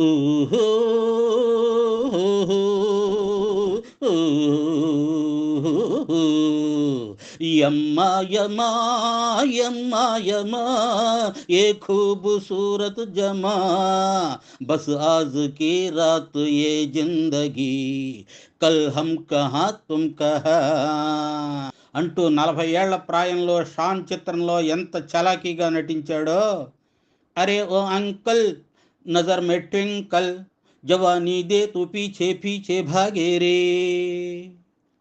ఊహూ, యమ్మా యమా యమ్మా యమా ఏ खूबसूरत జమా బస్ ఆజ్ की रात ये जिंदगी కల్ హమ్ కహా తుమ్ కహా అంటూ నలభై ఏళ్ల ప్రాయంలో షాన్ చిత్రంలో ఎంత చలాకీగా నటించాడో అరే ఓ uncle Nazar May twinkle జవానీ they తూ పీచే పీచే భాగే రే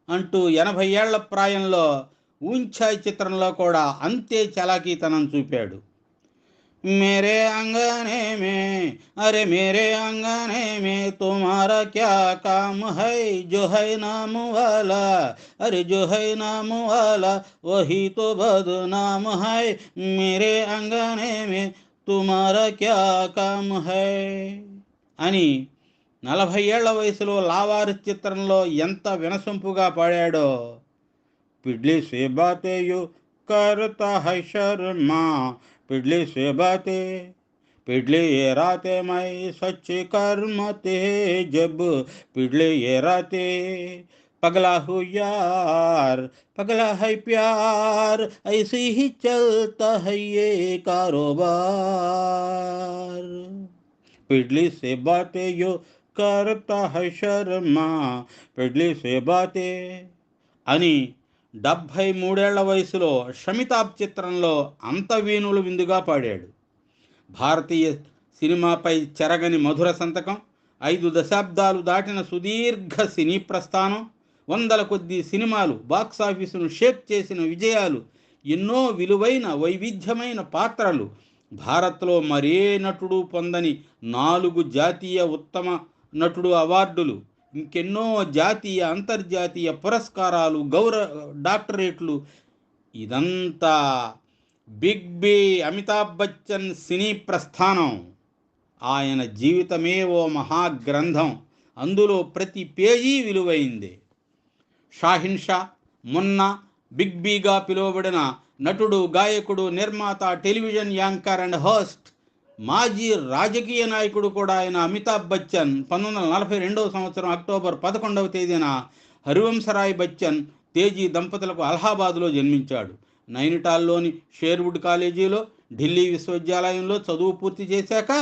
అంటూ ఎనభై ఏళ్ల ప్రాయంలో ఊంఛాయ్ చిత్రంలో కూడా అంతే చలాకీతనం చూపాడు मेरे अंगने में अरे मेरे अंगने में तुम्हारा क्या काम है जो है नाम वाला अरे जो है नाम वाला वही तो बदनाम है मेरे अंगने में तुम्हारा क्या काम है అని నలభై ఏళ్ల వయసులో లావారు చిత్రంలో ఎంత వినసొంపుగా పాడాడో పిడ్లి సేబాతేయు करता है शर्मा पिडली से बातें पिडली ये रातें मैं सच्चे कर्म ते जब पिडली ये रातें पगला हूँ यार पगला है प्यार ऐसे ही चलता है ये कारोबार पिडली से बातें यो करता है शर्मा पिडली से बातें అని డెబ్భై మూడేళ్ల వయసులో షమితాబ్ చిత్రంలో అంతవీణులు విందుగా పాడాడు భారతీయ సినిమాపై చెరగని మధుర సంతకం ఐదు దశాబ్దాలు దాటిన సుదీర్ఘ సినీ ప్రస్థానం వందల కొద్ది సినిమాలు బాక్సాఫీసును షేక్ చేసిన విజయాలు ఎన్నో విలువైన వైవిధ్యమైన పాత్రలు. భారత్లో మరే నటుడు పొందని నాలుగు జాతీయ ఉత్తమ నటుడు అవార్డులు ఇంకెన్నో జాతీయ అంతర్జాతీయ పురస్కారాలు గౌరవ డాక్టరేట్లు. ఇదంతా బిగ్ బి అమితాబ్ బచ్చన్ సినీ ప్రస్థానం. ఆయన జీవితమే ఓ మహాగ్రంథం. అందులో ప్రతి పేజీ విలువైందే. షాహిన్ షా మొన్న బిగ్ బీగా పిలువబడిన నటుడు గాయకుడు నిర్మాత టెలివిజన్ యాంకర్ అండ్ హోస్ట్ మాజీ రాజకీయ నాయకుడు కూడా ఆయన అమితాబ్ బచ్చన్ పంతొమ్మిది వందల నలభై రెండవ సంవత్సరం అక్టోబర్ పదకొండవ తేదీన హరివంశరాయ్ బచ్చన్ తేజీ దంపతులకు అలహాబాద్లో జన్మించాడు. నైనిటాల్లోని షేర్వుడ్ కాలేజీలో ఢిల్లీ విశ్వవిద్యాలయంలో చదువు పూర్తి చేశాక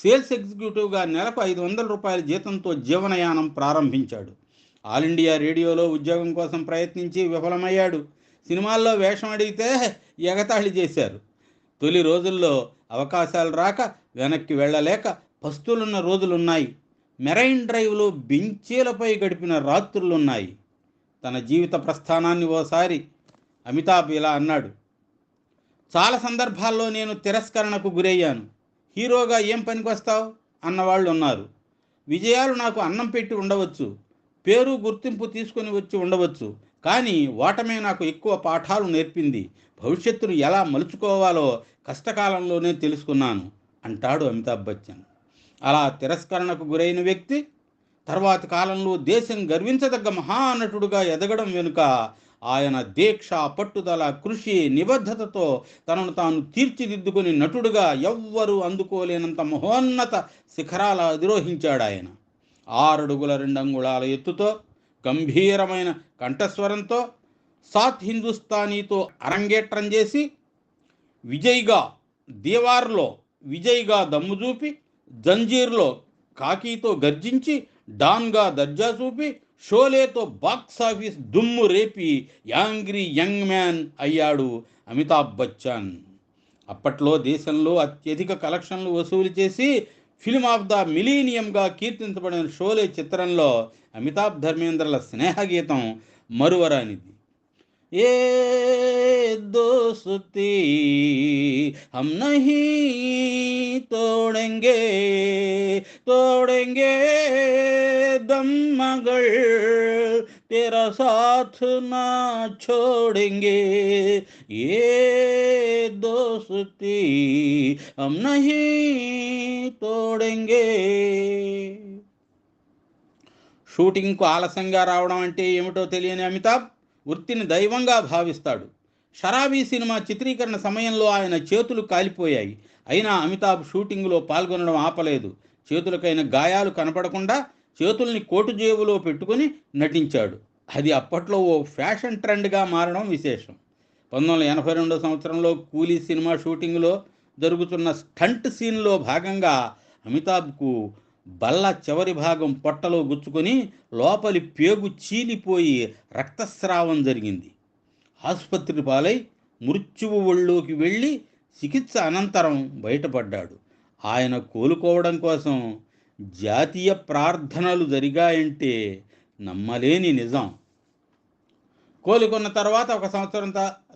సేల్స్ ఎగ్జిక్యూటివ్గా నెలకు ఐదు వందల రూపాయల జీతంతో జీవనయానం ప్రారంభించాడు. ఆల్ ఇండియా రేడియోలో ఉద్యోగం కోసం ప్రయత్నించి విఫలమయ్యాడు. సినిమాల్లో వేషం అడిగితే ఎగతాళి చేశారు. తొలి రోజుల్లో అవకాశాలు రాక వెనక్కి వెళ్ళలేక పస్తులున్న రోజులున్నాయి. మెరైన్ డ్రైవ్లో బెంచీలపై గడిపిన రాత్రులున్నాయి. తన జీవిత ప్రస్థానాన్ని ఓసారి అమితాబ్ ఇలా అన్నాడు. చాలా సందర్భాల్లో నేను తిరస్కరణకు గురయ్యాను. హీరోగా ఏం పనికొస్తావు? అన్నవాళ్ళు ఉన్నారు. విజయాలు నాకు అన్నం పెట్టి ఉండవచ్చు. పేరు గుర్తింపు తీసుకొని వచ్చి ఉండవచ్చు. కానీ ఓటమే నాకు ఎక్కువ పాఠాలు నేర్పింది. భవిష్యత్తును ఎలా మలుచుకోవాలో కష్టకాలంలోనే తెలుసుకున్నాను అంటాడు అమితాబ్ బచ్చన్. అలా తిరస్కరణకు గురైన వ్యక్తి తర్వాత కాలంలో దేశం గర్వించదగ్గ మహానటుడుగా ఎదగడం వెనుక ఆయన దీక్ష పట్టుదల కృషి నిబద్ధతతో తనను తాను తీర్చిదిద్దుకుని నటుడుగా ఎవ్వరూ అందుకోలేనంత మహోన్నత శిఖరాల అధిరోహించాడు ఆయన ఆరడుగుల రెండంగుళాల ఎత్తుతో గంభీరమైన కంఠస్వరంతో సాత్ హిందుస్థానీతో అరంగేట్రం చేసి విజయ్గా దీవార్లో విజయ్గా దమ్ము చూపి జంజీర్లో కాకీతో గర్జించి డాన్గా దర్జా చూపి షోలేతో బాక్స్ ఆఫీస్ దుమ్ము రేపి యాంగ్రీ యంగ్ మ్యాన్ అయ్యాడు అమితాబ్ బచ్చన్. అప్పట్లో దేశంలో అత్యధిక కలెక్షన్లు వసూలు చేసి ఫిల్మ్ ఆఫ్ ద మిలీనియంగా కీర్తించబడిన షోలే చిత్రంలో అమితాబ్ ధర్మేంద్రల స్నేహగీతం మరువరానిది. ఏ దోస్తి హమ్ నహీ తోడెంగే తోడెంగే దమ్మగల్ तेरा साथ ना छोड़ेंगे ये दोस्ती हम नहीं तोड़ेंगे షూటింగ్కు ఆలస్యంగా రావడం అంటే ఏమిటో తెలియని అమితాబ్ వృత్తిని దైవంగా భావిస్తాడు షరాబీ సినిమా చిత్రీకరణ సమయంలో ఆయన చేతులు కాలిపోయాయి అయినా అమితాబ్ షూటింగ్లో పాల్గొనడం ఆపలేదు చేతులకైన గాయాలు కనపడకుండా చేతుల్ని కోటు జేబులో పెట్టుకుని నటించాడు. అది అప్పట్లో ఓ ఫ్యాషన్ ట్రెండ్గా మారడం విశేషం. పంతొమ్మిది వందల ఎనభై రెండో సంవత్సరంలో కూలీ సినిమా షూటింగ్లో జరుగుతున్న స్టంట్ సీన్లో భాగంగా అమితాబ్కు బల్ల చివరి భాగం పొట్టలో గుచ్చుకొని లోపలి పేగు చీలిపోయి రక్తస్రావం జరిగింది. ఆసుపత్రి పాలై మృత్యువు ఒళ్ళోకి వెళ్ళి చికిత్స అనంతరం బయటపడ్డాడు. ఆయన కోలుకోవడం కోసం జాతీయ ప్రార్థనలు జరిగాయంటే నమ్మలేని నిజం. కోలుకున్న తర్వాత ఒక సంవత్సరం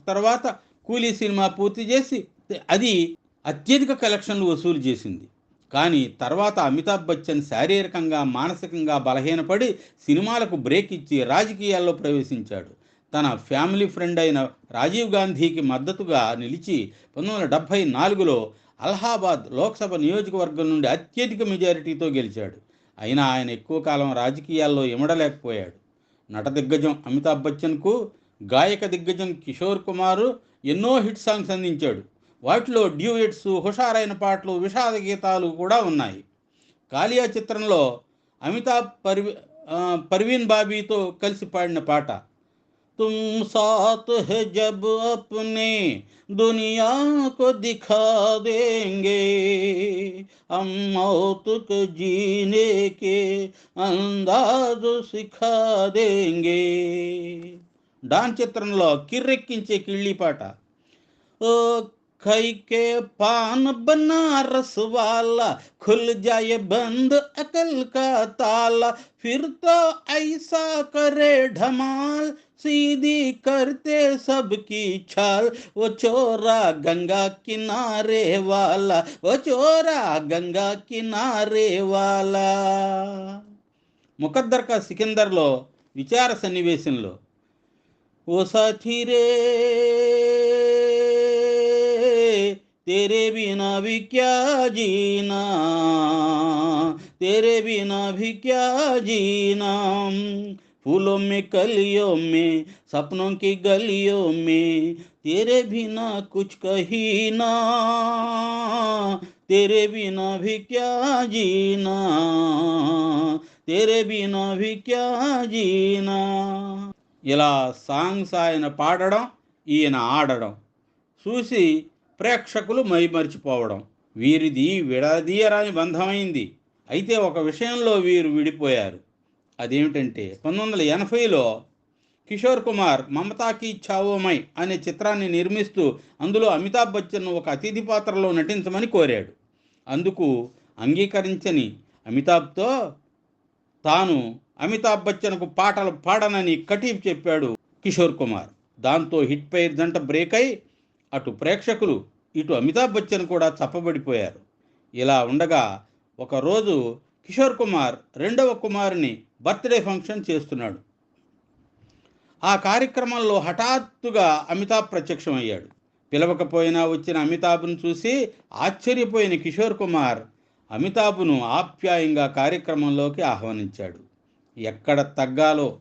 తర్వాత కూలీ సినిమా పూర్తి చేసి అది అత్యధిక కలెక్షన్లు వసూలు చేసింది. కానీ తర్వాత అమితాబ్ బచ్చన్ శారీరకంగా మానసికంగా బలహీనపడి సినిమాలకు బ్రేక్ ఇచ్చి రాజకీయాల్లో ప్రవేశించాడు. తన ఫ్యామిలీ ఫ్రెండ్ అయిన రాజీవ్ గాంధీకి మద్దతుగా నిలిచి పంతొమ్మిది వందల డెబ్భై నాలుగులో అలహాబాద్ లోక్సభ నియోజకవర్గం నుండి అత్యధిక మెజారిటీతో గెలిచాడు. అయినా ఆయన ఎక్కువ కాలం రాజకీయాల్లో ఇమడలేకపోయాడు. నట దిగ్గజం అమితాబ్ బచ్చన్కు గాయక దిగ్గజం కిషోర్ కుమారు ఎన్నో హిట్ సాంగ్స్ అందించాడు. వాటిలో డ్యూయట్స్ హుషారైన పాటలు విషాద గీతాలు కూడా ఉన్నాయి. కాలియా చిత్రంలో అమితాబ్ పర్వీ పర్వీన్ బాబీతో కలిసి పాడిన పాట తుమ్ సాత్ है जब अपने दुनिया को दिखा देंगे हम मौत को जीने के अंदाज सिखा देंगे డాన్ చిత్రంలో కిర్రెక్కించే కిళ్ళి పాట ओ खई के पान बनारस वाला खुल जाए बंद अकल का ताला फिर तो ऐसा करे ढमाल सीधी करते सबकी छाल वो चोरा गंगा किनारे वाला वो चोरा गंगा किनारे वाला ముఖద్దర్ కా సికిందర్లో విచార సన్నివేశంలో ఓ సాథీ రే तेरे बिना भी क्या जीना तेरे बिना भी क्या जीना फूलों में कलियों में सपनों की गलियों में तेरे बिना कुछ कही ना तेरे बिना भी क्या जीना तेरे बिना भी क्या जीना ఇలా సాంగ్స్ ఆయన పాడడం ఈయన ఆడడం చూసి ప్రేక్షకులు మైమరిచిపోవడం. వీరిది విడదీయరాని బంధమైంది. అయితే ఒక విషయంలో వీరు విడిపోయారు. అదేమిటంటే పంతొమ్మిది వందల ఎనభైలో కిషోర్ కుమార్ మమతాకి ఛావోమై అనే చిత్రాన్ని నిర్మిస్తూ అందులో అమితాబ్ బచ్చన్ ఒక అతిథి పాత్రలో నటించమని కోరాడు. అందుకు అంగీకరించని అమితాబ్తో తాను అమితాబ్ బచ్చన్కు పాటలు పాడనని కటీఫ్ చెప్పాడు కిషోర్ కుమార్. దాంతో హిట్ పైర్ జంట బ్రేక్ అయి అటు ప్రేక్షకులు ఇటు అమితాబ్ బచ్చన్ కూడా చప్పబడిపోయారు ఇలా ఉండగా ఒకరోజు కిషోర్ కుమార్ రెండవ కుమారుని బర్త్డే ఫంక్షన్ చేస్తున్నాడు. ఆ కార్యక్రమంలో హఠాత్తుగా అమితాబ్ ప్రత్యక్షమయ్యాడు. పిలవకపోయినా వచ్చిన అమితాబ్ను చూసి ఆశ్చర్యపోయిన కిషోర్ కుమార్ అమితాబ్ను ఆప్యాయంగా కార్యక్రమంలోకి ఆహ్వానించాడు. ఎక్కడ తగ్గాలో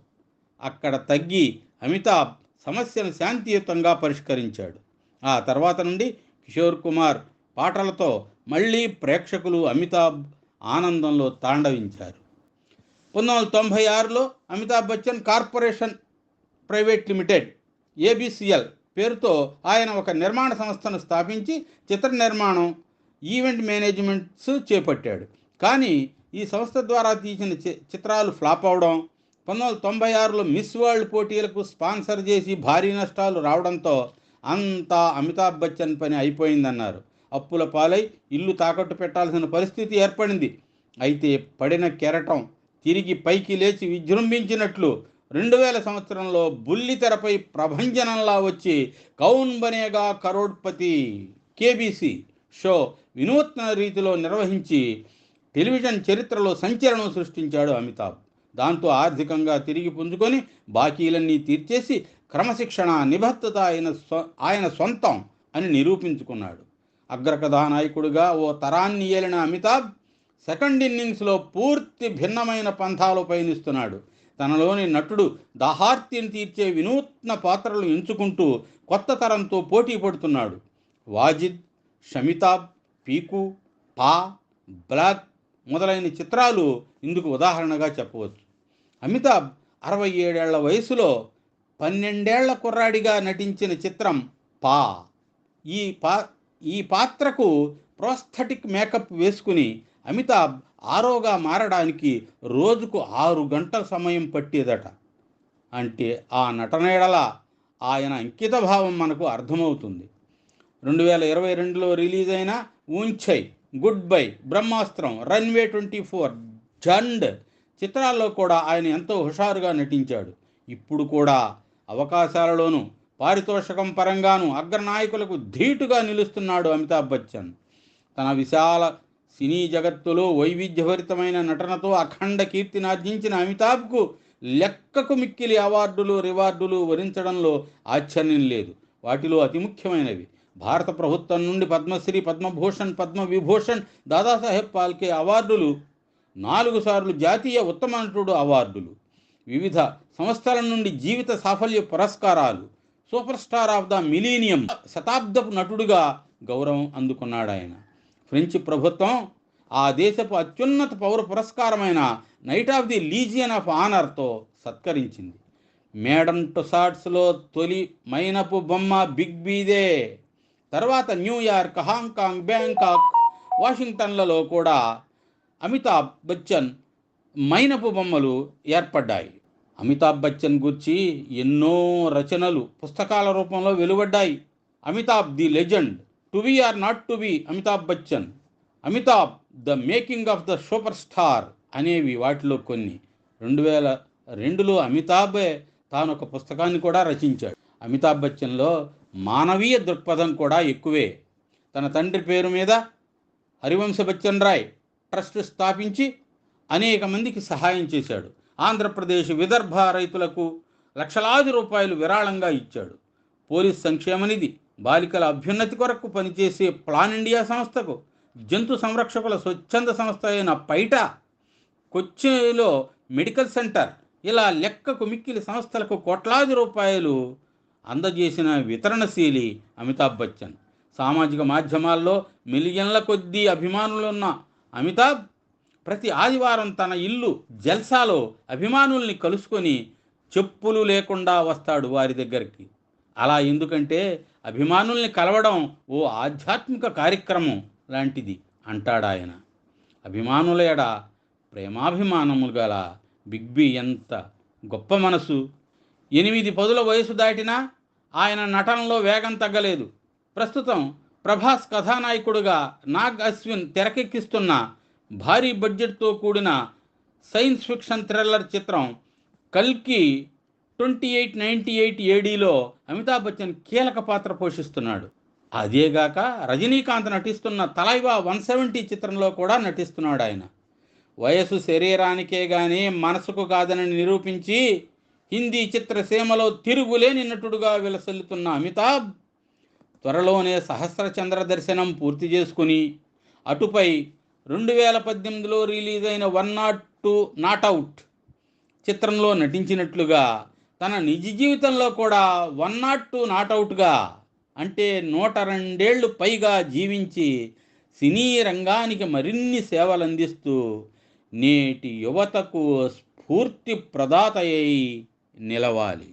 అక్కడ తగ్గి అమితాబ్ సమస్యను శాంతియుతంగా పరిష్కరించాడు. ఆ తర్వాత నుండి కిషోర్ కుమార్ పాటలతో మళ్ళీ ప్రేక్షకులు అమితాబ్ ఆనందంలో తాండవించారు. పంతొమ్మిది వందల తొంభై ఆరులో Amitabh Bachchan corporation private limited ABCL పేరుతో ఆయన ఒక నిర్మాణ సంస్థను స్థాపించి చిత్ర నిర్మాణం ఈవెంట్ మేనేజ్మెంట్స్ చేపట్టాడు. కానీ ఈ సంస్థ ద్వారా తీసిన చి- చిత్రాలు ఫ్లాప్ అవడం పంతొమ్మిది వందల తొంభై ఆరులో మిస్ వరల్డ్ పోటీలకు స్పాన్సర్ చేసి భారీ నష్టాలు రావడంతో అంతా అమితాబ్ బచ్చన్ పని అయిపోయిందన్నారు. అప్పుల పాలై ఇల్లు తాకట్టు పెట్టాల్సిన పరిస్థితి ఏర్పడింది. అయితే పడిన కెరటం తిరిగి పైకి లేచి విజృంభించినట్లు రెండు వేల సంవత్సరంలో బుల్లి తెరపై ప్రభంజనంలా వచ్చి కౌన్ బనేగా కరోడ్పతి కేబీసీ షో వినూత్న రీతిలో నిర్వహించి టెలివిజన్ చరిత్రలో సంచలనం సృష్టించాడు అమితాబ్. దాంతో ఆర్థికంగా తిరిగి పుంజుకొని బాకీలన్నీ తీర్చేసి క్రమశిక్షణ నిబద్ధత ఆయన స్వ ఆయన సొంతం అని నిరూపించుకున్నాడు. అగ్రకథానాయకుడిగా ఓ తరాన్ని ఏలిన అమితాబ్ సెకండ్ ఇన్నింగ్స్లో పూర్తి భిన్నమైన పంథాలు పయనిస్తున్నాడు. తనలోని నటుడు దాహార్తిని తీర్చే వినూత్న పాత్రలు ఎంచుకుంటూ కొత్త తరంతో పోటీ పడుతున్నాడు. వాజిద్ షమితాబ్ పీకు పా బ్లాక్ మొదలైన చిత్రాలు ఇందుకు ఉదాహరణగా చెప్పవచ్చు. అమితాబ్ అరవై ఏడేళ్ళ వయసులో పన్నెండేళ్ళ కుర్రాడిగా నటించిన చిత్రం పా. ఈ పా ఈ పాత్రకు ప్రోస్థటిక్ మేకప్ వేసుకుని అమితాబ్ ఆరోగా మారడానికి రోజుకు ఆరు గంటల సమయం పట్టేదట. అంటే ఆ నటనేడల ఆయన అంకిత భావం మనకు అర్థమవుతుంది. రెండు వేల ఇరవై రెండులో రిలీజ్ అయిన Uunchai good bye Brahmastra runway twenty four Jhund చిత్రాల్లో కూడా ఆయన ఎంతో హుషారుగా నటించాడు. ఇప్పుడు కూడా అవకాశాలలోనూ పారితోషకం పరంగాను అగ్రనాయకులకు ధీటుగా నిలుస్తున్నాడు అమితాబ్ బచ్చన్. తన విశాల సినీ జగత్తులో వైవిధ్యభరితమైన నటనతో అఖండ కీర్తిని ఆర్జించిన అమితాబ్కు లెక్కకు మిక్కిలి అవార్డులు రివార్డులు వరించడంలో ఆశ్చర్యం లేదు. వాటిలో అతి ముఖ్యమైనవి భారత ప్రభుత్వం నుండి పద్మశ్రీ పద్మభూషణ్ పద్మవిభూషణ్ దాదాసాహెబ్ పాల్కే అవార్డులు నాలుగు సార్లు జాతీయ ఉత్తమ నటుడు అవార్డులు. వివిధ సంస్థల నుండి జీవిత సాఫల్య పురస్కారాలు super star of the millennium శతాబ్దపు నటుడుగా గౌరవం అందుకున్నాడు ఆయన ఫ్రెంచ్ ప్రభుత్వం ఆ దేశపు అత్యున్నత పౌర పురస్కారమైన knight of the legion of ఆనర్తో సత్కరించింది. మేడమ్ టొసాట్స్లో తొలి మైనపు బొమ్మ బిగ్ బీదే. తర్వాత న్యూయార్క్ హాంకాంగ్ బ్యాంకాక్ వాషింగ్టన్లలో కూడా అమితాబ్ బచ్చన్ మైనపు బొమ్మలు ఏర్పడ్డాయి. అమితాబ్ బచ్చన్ గురించి ఎన్నో రచనలు పుస్తకాల రూపంలో వెలువడ్డాయి. Amitabh the legend. To be or not to be Amitabh Bachchan. Amitabh the making of the super star అనేవి వాటిలో కొన్ని. రెండు వేల రెండులో అమితాబే తాను ఒక పుస్తకాన్ని కూడా రచించాడు. అమితాబ్ బచ్చన్లో మానవీయ దృక్పథం కూడా ఎక్కువే. తన తండ్రి పేరు మీద హరివంశ బచ్చన్ రాయ్ ట్రస్ట్ స్థాపించి అనేక మందికి సహాయం చేశాడు. ఆంధ్రప్రదేశ్ విదర్భ రైతులకు లక్షలాది రూపాయలు విరాళంగా ఇచ్చాడు. పోలీస్ సంక్షేమ నిధి బాలికల అభ్యున్నతి కొరకు పనిచేసే ప్లాన్ ఇండియా సంస్థకు జంతు సంరక్షకుల స్వచ్ఛంద సంస్థ అయిన పైట కొచ్చిలో మెడికల్ సెంటర్ ఇలా లెక్కకు మిక్కిలి సంస్థలకు కోట్లాది రూపాయలు అందజేసిన వితరణశీలి అమితాబ్ బచ్చన్. సామాజిక మాధ్యమాల్లో మిలియన్ల కొద్దీ అభిమానులున్న అమితాబ్ ప్రతి ఆదివారం తన ఇల్లు జల్సాలో అభిమానుల్ని కలుసుకొని చెప్పులు లేకుండా వస్తాడు వారి దగ్గరికి. అలా ఎందుకంటే అభిమానుల్ని కలవడం ఓ ఆధ్యాత్మిక కార్యక్రమం లాంటిది అంటాడాయన అభిమానుల ఎడ ప్రేమాభిమానములు గల బిగ్ బి ఎంత గొప్ప మనసు. ఎనిమిది పదుల వయసు దాటినా ఆయన నటనలో వేగం తగ్గలేదు. ప్రస్తుతం ప్రభాస్ కథానాయకుడుగా నాగ్ అశ్విన్ తెరకెక్కిస్తున్న భారీ బడ్జెట్తో కూడిన సైన్స్ ఫిక్షన్ థ్రిల్లర్ చిత్రం కల్కి ట్వంటీ ఎయిట్ నైంటీ ఎయిట్ ఏడీలో అమితాబ్ బచ్చన్ కీలక పాత్ర పోషిస్తున్నాడు. అదేగాక రజనీకాంత్ నటిస్తున్న తలైవా వన్ సెవెంటీ చిత్రంలో కూడా నటిస్తున్నాడు ఆయన. వయసు శరీరానికే కానీ మనసుకు కాదని నిరూపించి హిందీ చిత్రసీమలో తిరుగులేని నటుడుగా విలసిల్లుతున్న అమితాబ్ త్వరలోనే సహస్రచంద్ర దర్శనం పూర్తి చేసుకుని అటుపై రెండు వేల పద్దెనిమిదిలో రిలీజ్ అయిన one not two not out చిత్రంలో నటించినట్లుగా తన నిజ జీవితంలో కూడా వన్ నాట్ టూ నాట్ అవుట్గా అంటే నూట రెండేళ్ళు పైగా జీవించి సినీ రంగానికి మరిన్ని సేవలు అందిస్తూ నేటి యువతకు స్ఫూర్తి ప్రదాత అయి నిలవాలి.